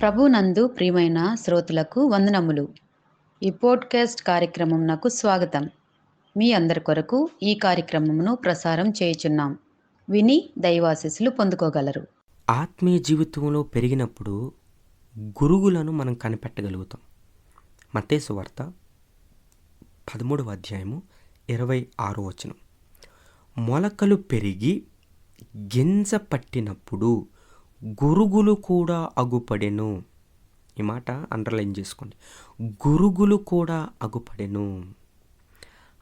ప్రభునందు ప్రియమైన శ్రోతలకు వందనములు. ఈ పోడ్కాస్ట్ కార్యక్రమం నాకు స్వాగతం. మీ అందరి కొరకు ఈ కార్యక్రమమును ప్రసారం చేయుచున్నాం. విని దైవాశీస్సులు పొందుకోగలరు. ఆత్మీయ జీవితంలో పెరిగినప్పుడు గురుగులను మనం కనిపెట్టగలుగుతాం. మతేసు వార్త పదమూడవ అధ్యాయము ఇరవై ఆరో వచనం. మొలకలు పెరిగి గింజ పట్టినప్పుడు గురుగులు కూడా అగుపడెను. ఈ మాట అండర్లైన్ చేసుకోండి. గురుగులు కూడా అగుపడెను.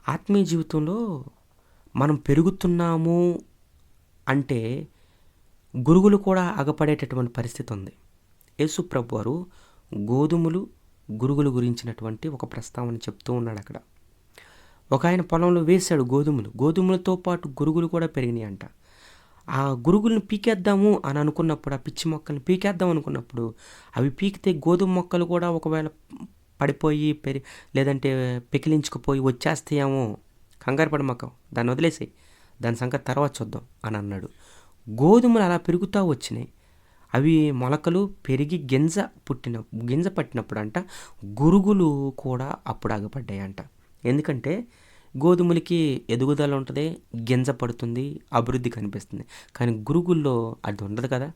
ఆత్మీయ జీవితంలో మనం పెరుగుతున్నాము అంటే గురుగులు కూడా అగపడేటటువంటి పరిస్థితి ఉంది. యేసు ప్రభు వారు గోధుమలు గురుగులు గురించినటువంటి ఒక ప్రస్తావన చెప్తూ ఉన్నాడు అక్కడ. ఒక ఆయన పొలంలో వేశాడు గోధుమలు. గోధుమలతో పాటు గురుగులు కూడా పెరిగినాయి అంట ఆ గురుగులను పీకేద్దాము అని అనుకున్నప్పుడు ఆ పిచ్చి మొక్కల్ని పీకేద్దాం అనుకున్నప్పుడు అవి పీకితే గోధుమ మొక్కలు కూడా ఒకవేళ పడిపోయి పెరి లేదంటే పెకిలించుకుపోయి వచ్చేస్తాయేమో. కంగారు పడమక్క దాన్ని వదిలేసాయి. దాని సంగతి తర్వాత చూద్దాం అని అన్నాడు. గోధుమలు అలా పెరుగుతూ వచ్చినాయి. అవి మొలకలు పెరిగి గింజ పుట్టిన గింజ పట్టినప్పుడు అంట గురుగులు కూడా అప్పుడు ఆగపడ్డాయంట. ఎందుకంటే గోధుమలకి ఎదుగుదల ఉంటుంది గింజ పడుతుంది అభివృద్ధి కనిపిస్తుంది. కానీ గురుగుల్లో అది ఉండదు కదా?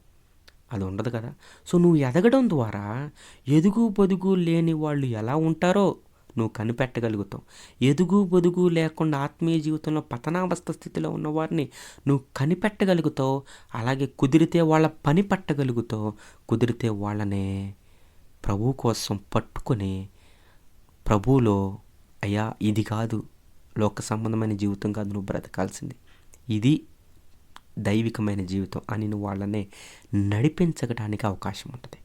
అది ఉండదు కదా? సో నువ్వు ఎదగడం ద్వారా ఎదుగు పొదుగు లేని వాళ్ళు ఎలా ఉంటారో నువ్వు కనిపెట్టగలుగుతావు. ఎదుగు పొదుగు లేకుండా ఆత్మీయ జీవితంలో పతనావస్థ స్థితిలో ఉన్నవారిని నువ్వు కనిపెట్టగలుగుతావు అలాగే కుదిరితే వాళ్ళ పని పట్టగలుగుతావు. కుదిరితే వాళ్ళనే ప్రభు కోసం పట్టుకొని ప్రభువులో అయ్యా ఇది కాదు లోక సంబంధమైన జీవితం కాదు నువ్వు బ్రతకాల్సింది. ఇది దైవికమైన జీవితం అని నువ్వు వాళ్ళనే నడిపించడానికి అవకాశం ఉంటుంది.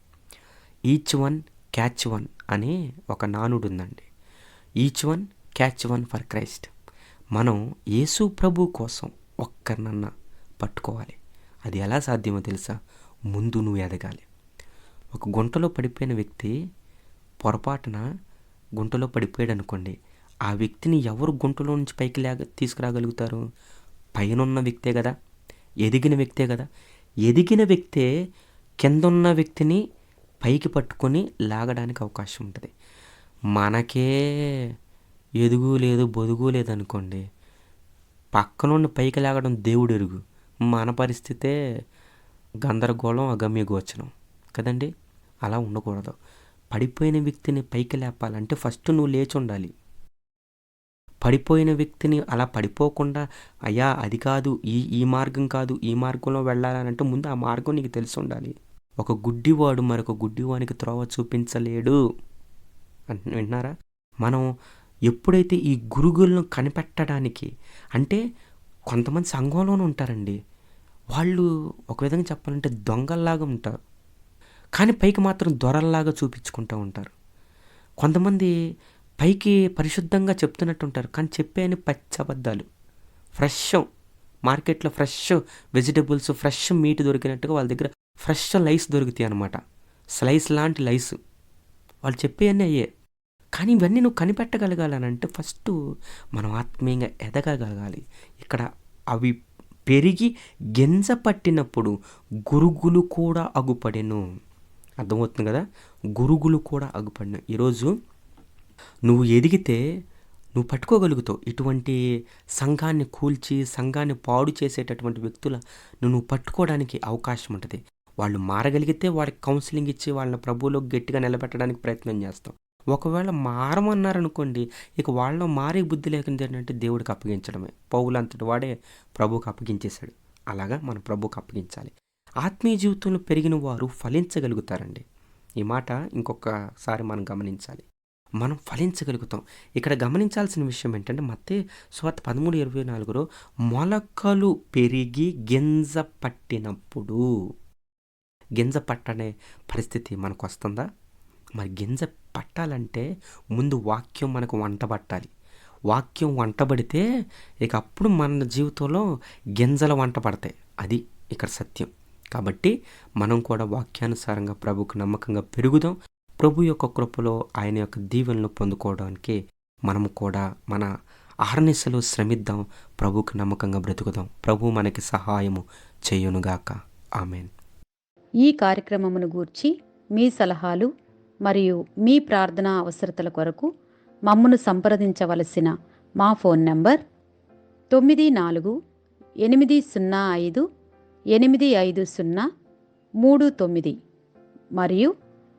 ఈచ్ వన్ క్యాచ్ వన్ అనే ఒక నానుడు ఉందండి. Each one catch one for Christ మనం యేసు ప్రభు కోసం ఒక్కరినన్నా పట్టుకోవాలి. అది ఎలా సాధ్యమో తెలుసా? ముందు నువ్వు ఎదగాలి. ఒక గుంటలో పడిపోయిన వ్యక్తి పొరపాటున గుంటలో పడిపోయాడు అనుకోండి ఆ వ్యక్తిని ఎవరు గుంటలో నుంచి పైకి లేక తీసుకురాగలుగుతారు? పైనున్న వ్యక్తే కదా? ఎదిగిన వ్యక్తే కదా? ఎదిగిన వ్యక్తే కింద ఉన్న వ్యక్తిని పైకి పట్టుకొని లాగడానికి అవకాశం ఉంటుంది. మనకే ఎదుగు లేదు బొదుగు లేదనుకోండి పక్కనుండి పైకి లాగడం దేవుడు ఎరుగు మన పరిస్థితే గందరగోళం అగమ్యగోచనం కదండి? అలా ఉండకూడదు. పడిపోయిన వ్యక్తిని పైకి లేపాలంటే ఫస్ట్ నువ్వు లేచి ఉండాలి పడిపోయిన వ్యక్తిని అలా పడిపోకుండా అయ్యా అది కాదు ఈ ఈ మార్గం కాదు ఈ మార్గంలో వెళ్ళాలని అంటే ముందు ఆ మార్గం నీకు తెలిసి ఉండాలి. ఒక గుడ్డివాడు మరొక గుడ్డివానికి త్రోవ చూపించలేడు. అంట వింటున్నారా? మనం ఎప్పుడైతే ఈ గురుగులను కనిపెట్టడానికి అంటే కొంతమంది సంఘంలోనే ఉంటారండి. వాళ్ళు ఒక విధంగా చెప్పాలంటే దొంగల్లాగా ఉంటారు. కానీ పైకి మాత్రం దొరల్లాగా చూపించుకుంటూ ఉంటారు. కొంతమంది పైకి పరిశుద్ధంగా చెప్తున్నట్టు ఉంటారు కానీ చెప్పేని పచ్చబద్దాలు ఫ్రెష్ మార్కెట్లో ఫ్రెష్ వెజిటబుల్స్ ఫ్రెష్ మీట్ దొరికినట్టుగా వాళ్ళ దగ్గర ఫ్రెష్ లైస్ దొరుకుతాయి అనమాట స్లైస్ లాంటి లైస్. వాళ్ళు చెప్పేవన్నీ అయ్యే. కానీ ఇవన్నీ నువ్వు కనిపెట్టగలగాలనంటే ఫస్ట్ మనం ఆత్మీయంగా ఎదగగలగాలి. ఇక్కడ అవి పెరిగి గింజ పట్టినప్పుడు గురుగులు కూడా అగుపడెను. అర్థమవుతుంది కదా? గురుగులు కూడా అగుపడిన. ఈరోజు నువ్వు ఎదిగితే నువ్వు పట్టుకోగలుగుతావు. ఇటువంటి సంఘాన్ని కూల్చి సంఘాన్ని పాడు చేసేటటువంటి వ్యక్తుల నువ్వు పట్టుకోవడానికి అవకాశం ఉంటుంది. వాళ్ళు మారగలిగితే వాళ్ళకి కౌన్సిలింగ్ ఇచ్చి వాళ్ళని ప్రభువులో గట్టిగా నిలబెట్టడానికి ప్రయత్నం చేస్తాం. ఒకవేళ మారమన్నారనుకోండి ఇక వాళ్ళు మారే బుద్ధి లేకుండా ఏంటంటే దేవుడికి అప్పగించడమే. పౌలంతటి వాడే ప్రభుకి అప్పగించేశాడు. అలాగా మనం ప్రభుకి అప్పగించాలి. ఆత్మీయ జీవితంలో పెరిగిన వారు ఫలించగలుగుతారండి. ఈ మాట ఇంకొకసారి మనం గమనించాలి. మనం ఫలించగలుగుతాం. ఇక్కడ గమనించాల్సిన విషయం ఏంటంటే మత్తే స్వార్థ పదమూడు ఇరవై నాలుగులో మొలకలు పెరిగి గింజ పట్టినప్పుడు గింజ పట్టనే పరిస్థితి మనకు వస్తుందా? మరి గింజ పట్టాలంటే ముందు వాక్యం మనకు వంట పట్టాలి. వాక్యం వంటబడితే ఇక అప్పుడు మన జీవితంలో గింజలు వంట పడతాయి. అది ఇక్కడ సత్యం. కాబట్టి మనం కూడా వాక్యానుసారంగా ప్రభుకు నమ్మకంగా పెరుగుదాం. ప్రభు యొక్క కృపలో ఆయన యొక్క దీవెనలు పొందుకోవడానికి మనము కూడా మన ఆహర్నిశలు శ్రమిద్దాం. ప్రభుకు నమ్మకంగా బ్రతుకుదాం. ప్రభు మనకి సహాయము చేయునుగాక. ఆమెన్. ఈ కార్యక్రమమును గూర్చి మీ సలహాలు మరియు మీ ప్రార్థనా అవసరతల కొరకు మమ్మను సంప్రదించవలసిన మా ఫోన్ నంబర్ తొమ్మిది నాలుగు ఎనిమిది సున్నా ఐదు ఎనిమిది ఐదు సున్నా మూడు తొమ్మిది. మరియు